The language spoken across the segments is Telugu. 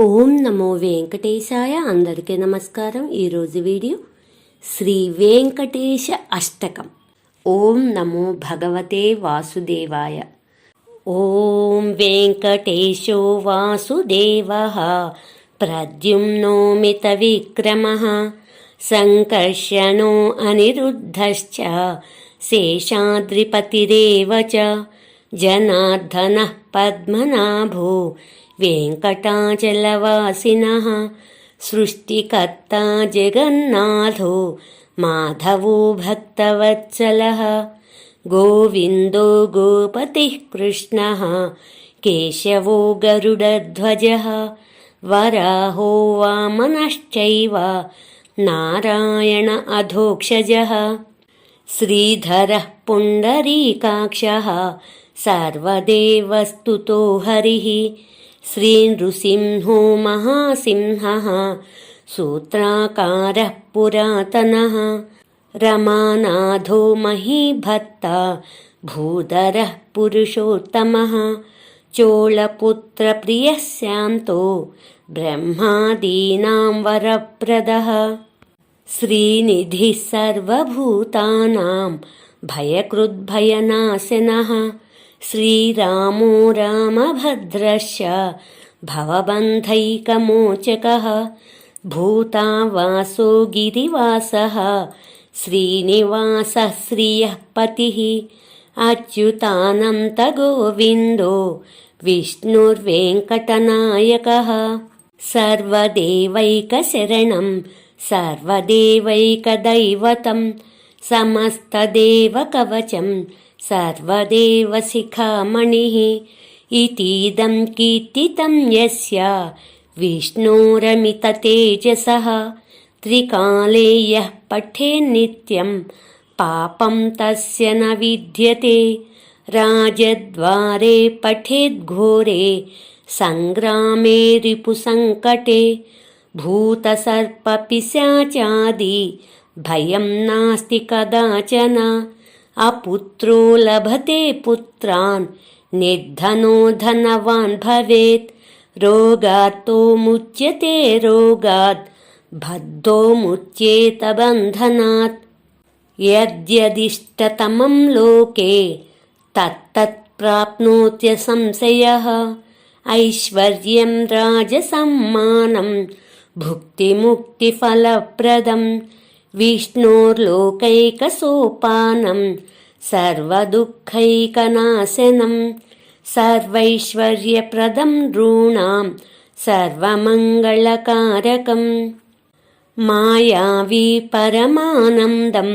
ఓం నమో వెంకటేశాయ. అందరికీ నమస్కారం. ఈరోజు వీడియో శ్రీ వెంకటేశ అష్టకం. ఓం నమో భగవతే వాసుదేవాయ. ఓం వెంకటేశో వాసుదేవ. ప్రద్యుమ్నోమిత విక్రమ. సంకర్షణో అనిరుద్ధశ్చ. శేషాద్రిపతిరేవ జనార్దన పద్మనాభో. वेङ्कटाचलवासिनः सृष्टिकर्ता जगन्नाथो माधवो भक्तवत्सलः गोविन्दो गोपतिः कृष्णः केशवो गरुडध्वजः वराहो वामनश्चैव नारायण अधोक्षजः श्रीधरः पुण्डरीकाक्षः सर्वदेवस्तुतो हरिः श्रीनृसिंहो महासिंहः सूत्राकारः पुरातनः रमानाथो महीभत्ता भूधरः पुरुषोत्तमः चोळपुत्रप्रियः स्यान्तो ब्रह्मादीनां वरप्रदः श्रीनिधिः सर्वभूतानां भयकृद्भयनाशनः श्रीरामो रामभद्रश्च भवबन्धैकमोचकः भूतावासो गिरिवासः श्रीनिवासः श्रियः पतिः अच्युतानन्तगोविन्दो विष्णुर्वेङ्कटनायकः। सर्वदेवैकशरणं सर्वदेवैकदैवतं समस्तदेवकवचं सर्वदेवशिखामणिः इतीदं कीर्तितं यस्य विष्णोरमिततेजसः त्रिकाले यः पठेन्नित्यं पापं तस्य न विद्यते राजद्वारे पठेद्घोरे सङ्ग्रामे रिपुसङ्कटे भूतसर्पपिशाचादि भयं नास्ति कदाचन అపుత్రో లభతే పుత్రాన్ నిర్ధనో ధనవాన్ భవేత్. రోగాతో ముచ్యతే రోగాద్ బద్ధో ముచ్యేత బంధనాత్ యద్యదిష్టతమం లోకే తత్తత్ ప్రాప్నోత్య సంశయ. ఐశ్వర్యం రాజసమ్మానం భుక్తిముక్తిఫలప్రదం. विष्णोर्लोकैकसोपानं सर्वदुःखैकनाशनं सर्वैश्वर्यप्रदं नॄणां सर्वमङ्गलकारकम् मायावी परमानन्दं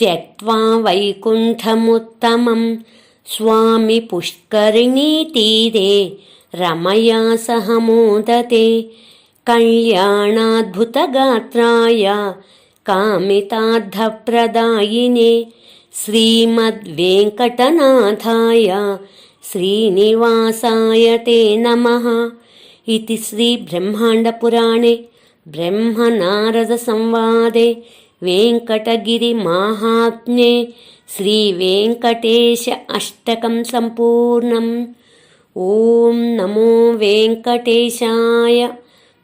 त्यक्त्वा वैकुण्ठमुत्तमं स्वामि पुष्करिणीतीरे रमया सह मोदते कल्याणाद्भुतगात्राय कामितार्थप्रदायिने श्रीमद्वेङ्कटनाथाय श्रीनिवासाय ते नमः इति श्रीब्रह्माण्डपुराणे ब्रह्मनारदसंवादे वेङ्कटगिरिमाहात्म्ये श्रीवेङ्कटेश अष्टकं सम्पूर्णम् ॐ नमो वेङ्कटेशाय